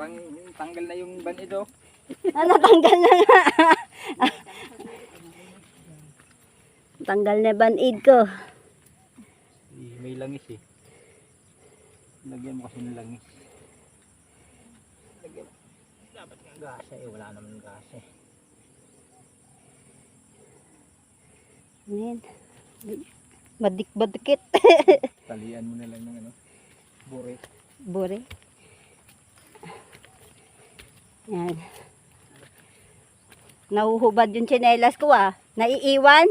Parang tanggal na yung banido. ah, natanggal na nga. tanggal na banid ko. May langis eh. Lagyan mo kasi ng langis. Lagyan mo. Dapat ng gasa eh. Wala naman gasa eh. Ayan. Badik-badikit. Talian mo na lang ng ano? Bore. Bore. Yan. Nahuhubad yung chinelas ko ah. Naiiwan.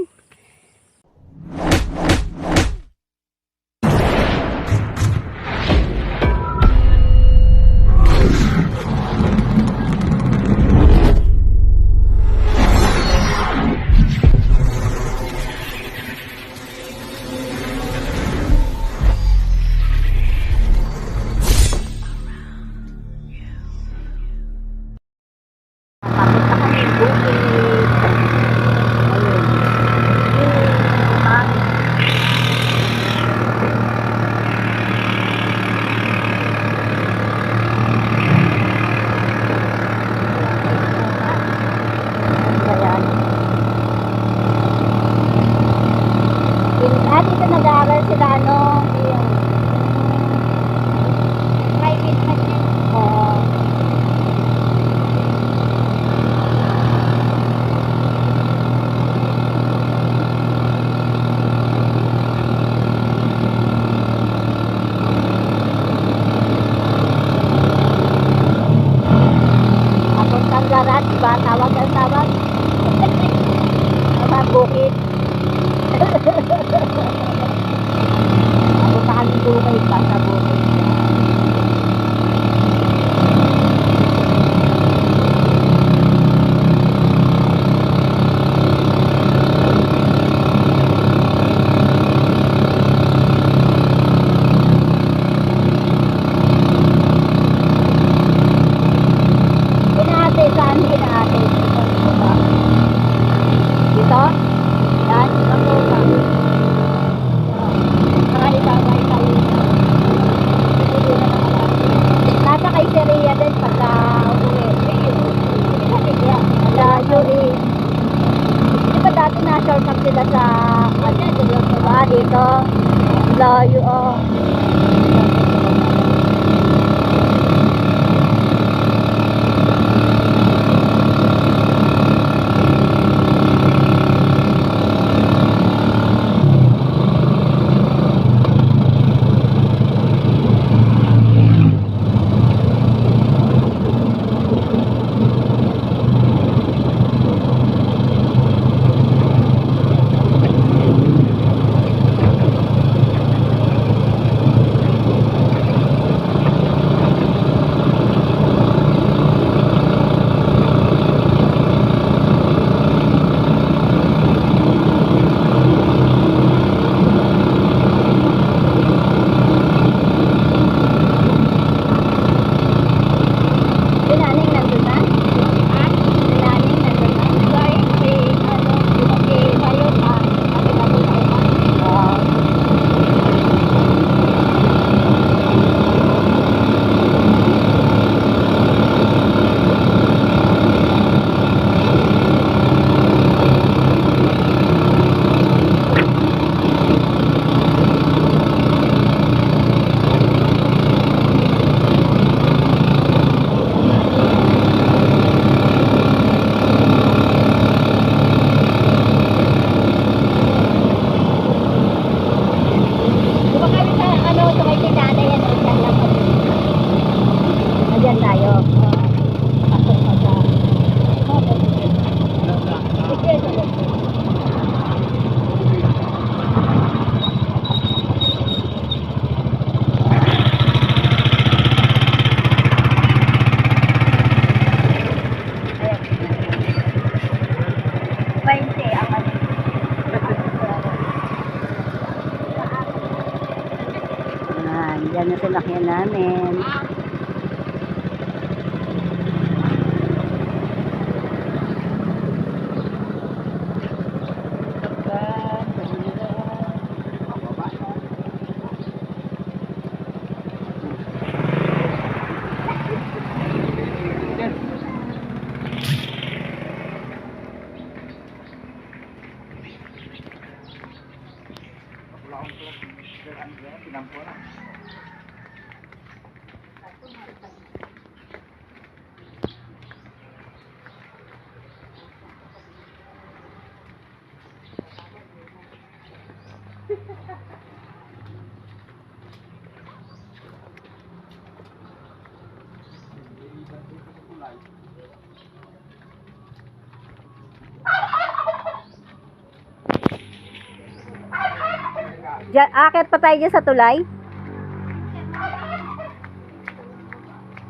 Diyan, akit pa tayo dyan sa tulay?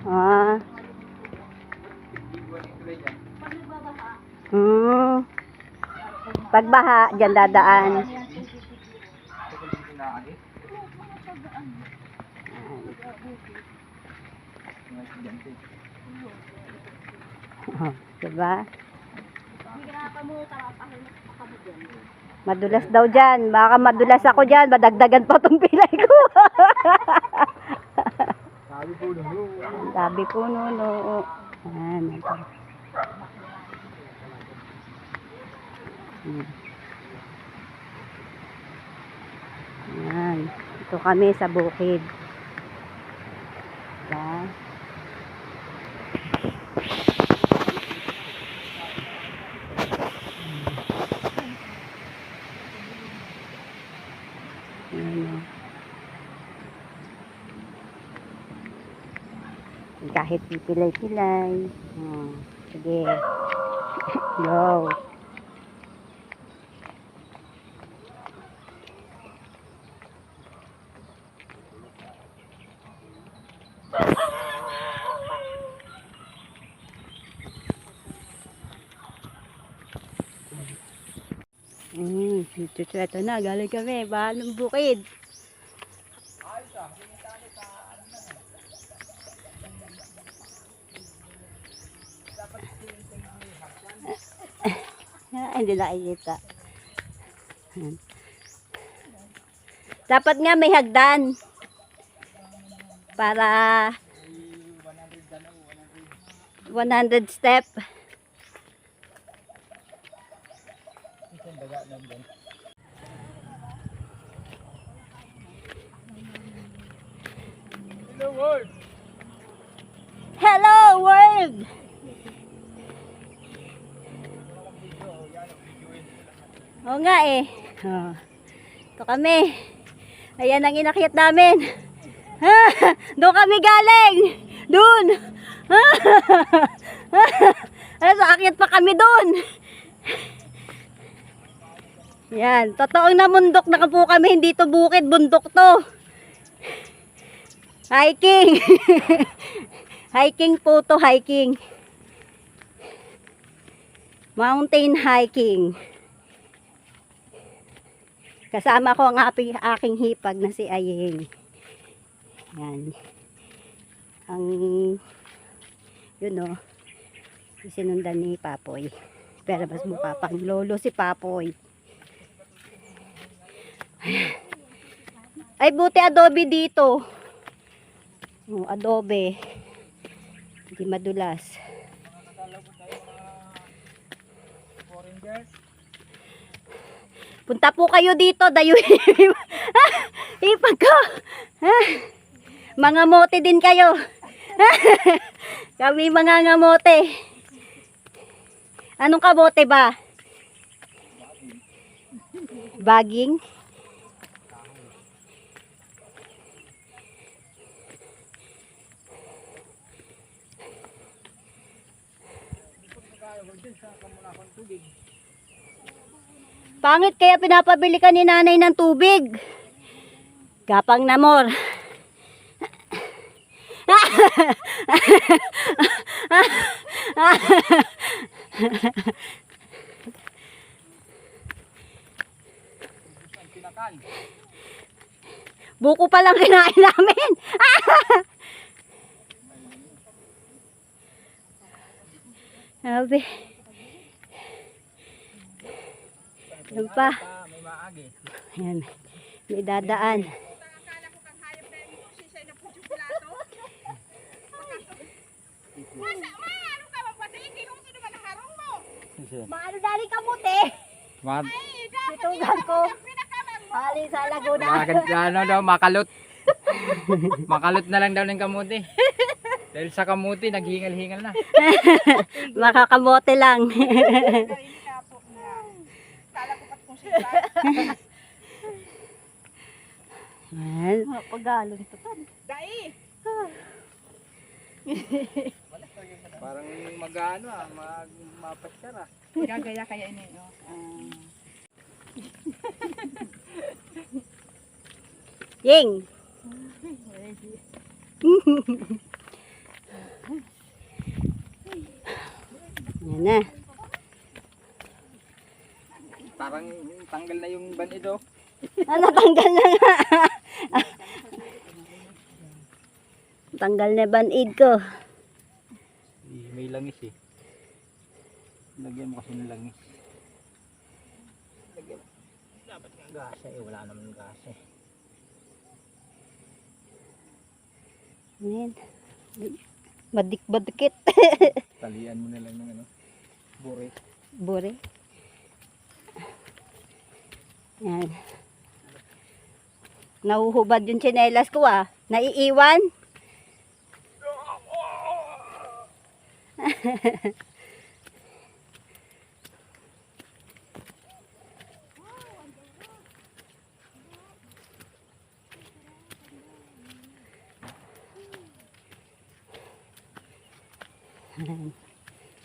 Ah. Hmm. Pagbaha, dyan dadaan. Oh, diba? Madulas daw dyan. Baka madulas ako dyan. Madagdagan pa tong pilay ko. Sabi po nung Sabi ko no, no. Ayan. Ayan. Ito kami sa bukid. Diba? Ayan o. pipilay-pilay. Oh, sige. Go. Hmm, ito, ito na, galing kami, bahal ng bukid. Ah, hindi nakikita. Dapat nga may hagdan. Para 100 step. Hello world! Hello world! Oo nga eh. Oh. Ito kami. Ayan ang inakyat namin. Doon kami galing! Doon! Ay, so akyat pa kami doon. Yan, totoong namundok na po kami, hindi to bukid, bundok to. Hiking! hiking po to, hiking. Mountain hiking. Kasama ko ang aking, aking hipag na si Ayeng. Yan. Ang, yun o, sinundan ni Papoy. Pero mas mukha pang lolo si Papoy. Ay, buti adobe dito. Oh, adobe. Hindi madulas. Punta po kayo dito, dayo. Ipag ko. Mga mote din kayo. Kami mga ngamote. Anong kamote ba? Baging? Pangit kaya pinapabili ka ni nanay ng tubig. Gapang namor. Buko pa lang kinain namin. Sabi. Yan pa. Ayan. May dadaan. Maano dali kamuti? Mga, Pitungan ko. Hali sa Laguna. mga ano daw, makalot. makalot na lang daw ng kamuti. Dahil sa kamuti, naghingal-hingal na. Makakamote lang. Ayan. Pagalon to tan. Parang mag-ano ah, mag mapasyar ah. Gagaya kaya ini. Oh. Ah. Ying! Yan na. Parang tanggal na yung ban ito. Ah, natanggal na nga. Tanggal na band-aid ko. May langis eh. Lagyan mo kasi ng langis. Lagyan. Dapat ng gasa eh. Wala naman gasa eh. Yan. Madik-badikit. Talian mo na lang ng ano. Bure. Bure. Yan. Nahuhubad yung tsinelas ko ah. Naiiwan.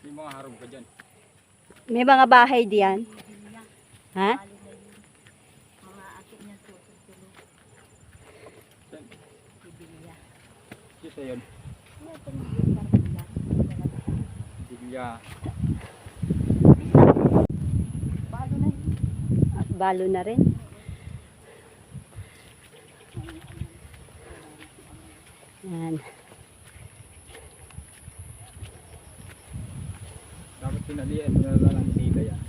May mga harog ka dyan. May mga bahay diyan. Ha? Balo na rin. Yan. Dapat pinalian mo na lang nila yan.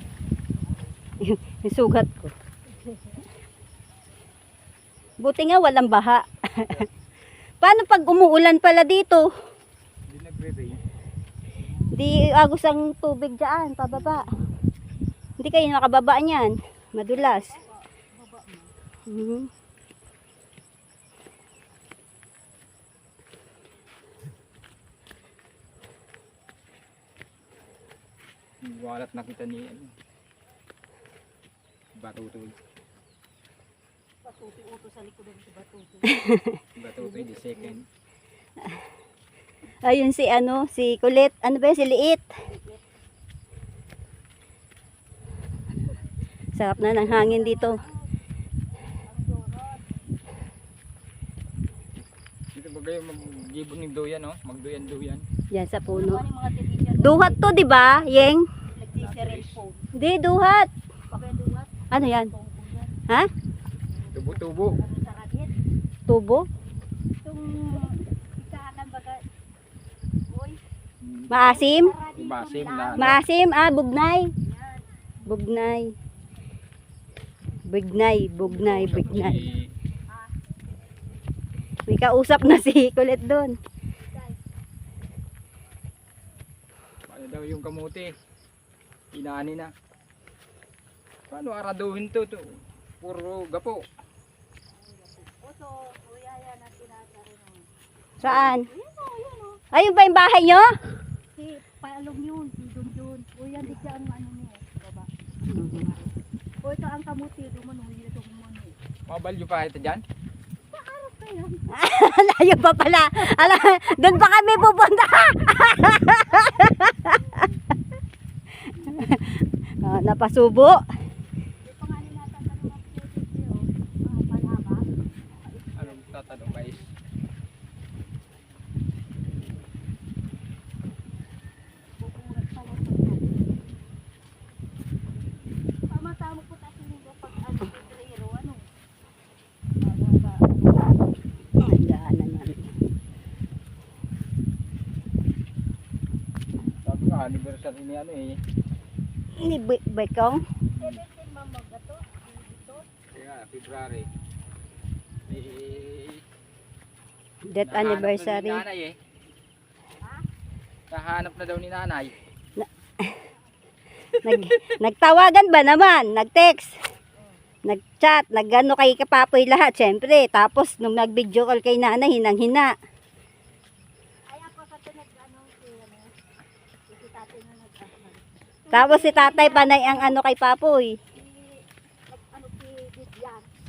Yung sugat ko. Buti nga walang baha. Paano pag umuulan pala dito? Hindi nagre-rain. Di agos ang tubig dyan, pababa. Hindi kayo nakababa niyan. Madulas. Mhm. Walat na kita ni ano. Batutoy. Batutoy the second. Ayun si ano, si Kulit. Ano ba yun? Si Liit. Sarap na ng hangin dito. Dito ba kayo mag-gibon ng duyan, no? Magduyan-duyan. Yan sa puno. Duhat to, di ba, Yeng? Di, duhat. Ano yan? Ha? Tubo-tubo. Tubo? Maasim? Basim na. Maasim? Ah, bugnay. Bugnay. Bugnay, bugnay, bugnay. Si- May kausap na si Kulit doon. Ano daw yung kamuti? Inaani na. Paano araduhin to? to? Puro gapo. Saan? Ayun ba yung bahay nyo? Si Palong yun, si Dun Dun. O yan, di siya ang ano mo. Baba. O ito ang kamuti, yun ito kumano. Mabalyo pa ito dyan? Layo pa pala. Ala, doon pa kami pupunta. Ah, napasubo. Yung pangalan natin, ano nga po dito, mga palaba. Anong tatanong guys? Buburat pala sa yan. Tama-tama po tayo nito pag ano, petrero, ano. Bababa. Ang daanan namin. Sabi nga, anniversary ni ano eh. Ni Be- Bekong. Seventeen, mama, gato. Dito. Kaya, February. Eh, Death anniversary. Na nanay eh. Nahanap na daw ni nanay. Nag, nagtawagan ba naman? Nag-text. Nag-chat. Nag-ano kay kapapoy lahat. Siyempre. Tapos nung nag-video call kay nanay, hinang-hina. Tapos si tatay, panay ang ano kay Papoy.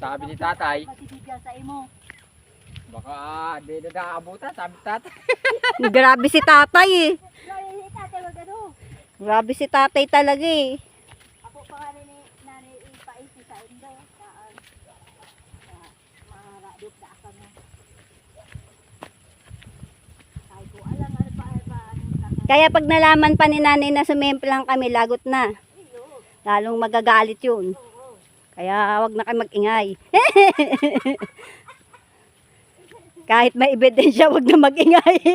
Sabi ni tatay. Matibigyan sa imo. Baka di na nakaabutan, sabi ni tatay. Grabe si tatay eh. Grabe si tatay, talaga eh. Ako pa nga rin nanay ipaisi sa indo. Saan? Maharap na ako na. Ay ko alam kaya pag nalaman pa ni nanay na sumemple lang kami, lagot na. Lalong magagalit yun. Kaya wag na kayo mag-ingay. Kahit may ebidensya, wag na mag-ingay.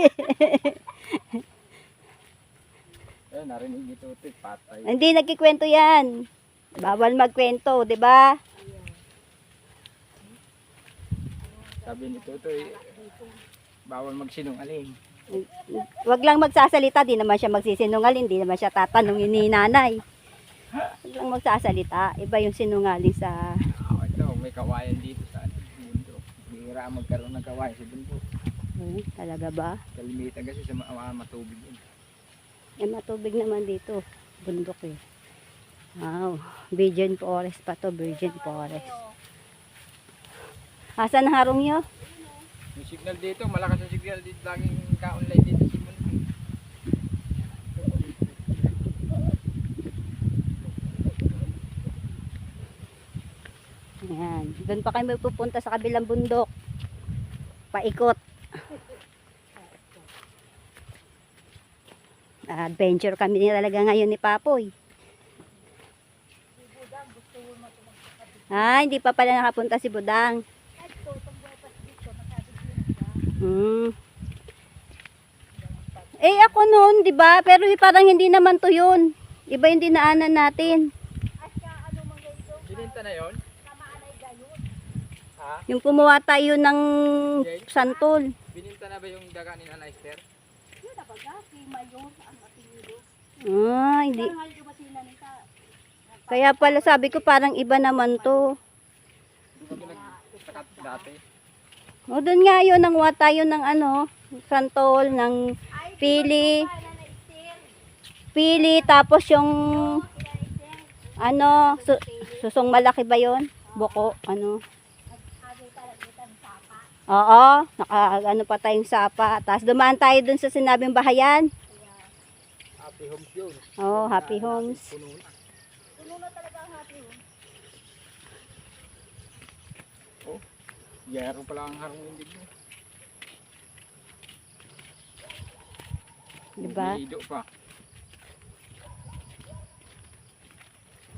Eh, narinig ni Tutoy, patay. Hindi nagkikwento yan. Bawal magkwento, di ba? Sabi ni Tutoy, bawal magsinungaling. Wag lang magsasalita, di naman siya magsisinungaling, di naman siya tatanungin ni nanay. Wag lang magsasalita, iba yung sinungaling sa... Oh, ito, may kawayan dito sa mundo. Bihira magkaroon ng kawayan sa mundo. Hmm, talaga ba? Kalimitan kasi sa mga matubig yun. Eh, matubig naman dito. Bundok eh. Wow. Virgin forest pa to. Virgin forest. Asan harong nyo? Yung signal dito, malakas ang signal dito. Laging ka-online dito si Mundo. Ayan. Doon pa kayo pupunta sa kabilang bundok. Paikot. Adventure kami din talaga ngayon ni Papoy. Ah, hindi pa pala nakapunta si Budang. Hmm. Eh ako noon, 'di ba? Pero parang hindi naman 'to 'yun. Iba yung dinaanan natin. Bininta na yon? Ha? Yung kumuha tayo ng santol. Bininta na ba yung daga ni Nana Esther? Ah, hindi. Kaya pala sabi ko parang iba naman to. O doon nga yun, nanguha tayo ng ano, santol, ng pili. Pili, tapos yung ano, su- susong malaki ba yon Buko, ano. Oo, naka, ano pa tayong sapa. Tapos dumaan tayo dun sa sinabing bahayan. Happy Homes yun. Oo, happy homes. Puno na. Oh, yero pala ang harong hindi mo. Diba? Ido pa.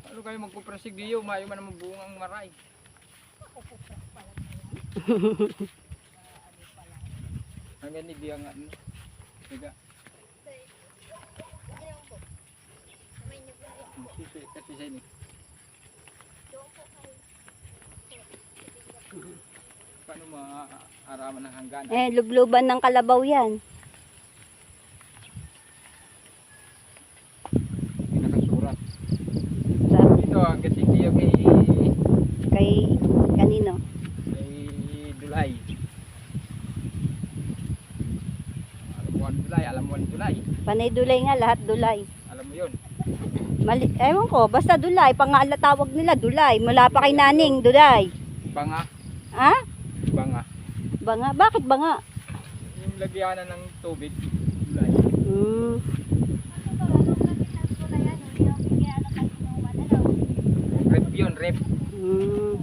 Ano kayo magpuprasig diyo? Mayo man naman bungang maray. Hanggang ni Biyang ano. Tiga. Kasi siya ni. Paano maaraman ng hanggan? Eh, lubluban ng kalabaw yan. Pinakasurat. Sa, Ito ang gasigdiyo kay kay kanino? kay Dulay. Alam mo ang Dulay, alam mo ang Dulay. Panay dulay nga, lahat dulay. Alam mo yun. Mali, ewan ko, basta dulay. Pangala tawag nila, dulay. Mula pa kay naning, dulay. Banga, Ha? banga. Banga? Bakit banga? Yung lagyanan ng tubig. Dulay. Hmm. Rep yun, rep. Hmm.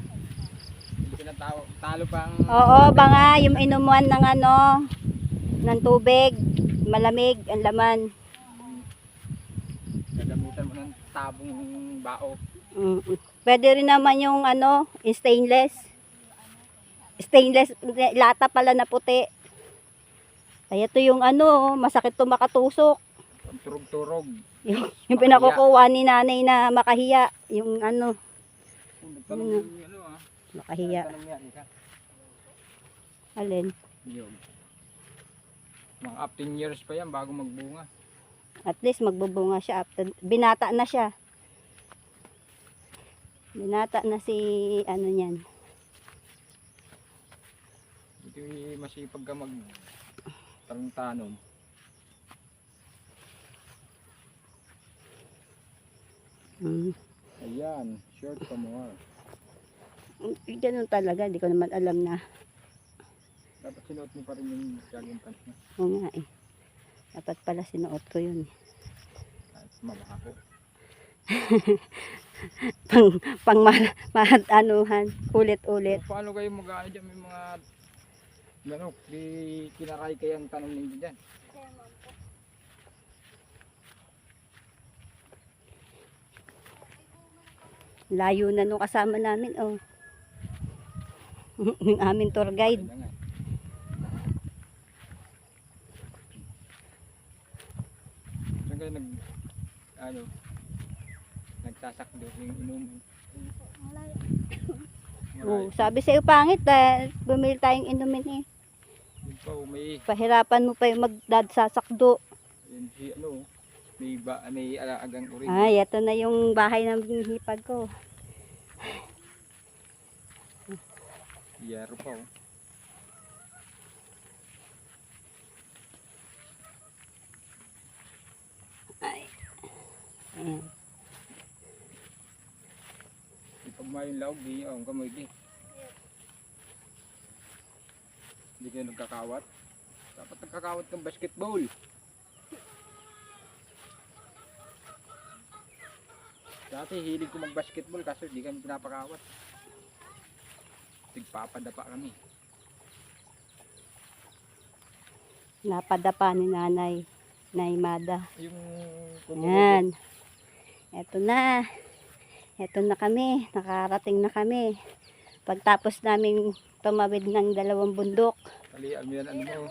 Talo pang Oo, banga. Yung inuman ng ano, ng tubig. Malamig, ang laman. gagamitan mo ng tabong bao. Mm. Pwede rin naman yung ano, stainless. Stainless, lata pala na puti. Kaya to yung ano, masakit to makatusok. Turog-turog. Yung, yung pinakukuha ni nanay na makahiya. Yung ano, yung ano ah. makahiya. Alin? Yun. Mga 15 years pa yan bago magbunga. At least magbubunga siya after. Binata na siya. Binata na si ano niyan. Ito yung masipag ka mag tanong-tanom. Mm. Ayan, short pa more. Ganun talaga, hindi ko naman alam na. Dapat sinuot mo pa rin yung jogging pants mo. Oo nga eh. Dapat pala sinuot ko yun eh. Mabaka ko. pang pang mar, mar anuhan ulit-ulit. So, paano kayo mag-aano diyan may mga manok di kinaray kayang tanong ninyo diyan. Layo na nung kasama namin oh. Yung aming tour guide. Kayo nag, ano, nagsasakdo yung? Malaya. Oh, sabi sa'yo pangit, ah, bumili tayong inumin eh. Yun pa, oh, may, Pahirapan mo pa yung magdadsasakdo. yun, si, ano, may, ba, may alaagang urin. Ay, ito na yung bahay ng hipag ko. Yero pa, oh. Ayan. Pag may laog, di, oh, kamoy, di. Hindi kayo nagkakawat. Dapat nagkakawat ng basketball. Dati hilig ko mag-basketball kaso di kami pinapakawat. Tigpapadapa kami. Napadapa ni nanay. Naimada. Yung Yan. Eto na. Eto na kami. Nakarating na kami. Pagtapos namin tumawid ng dalawang bundok. Talian mo yan ano mo.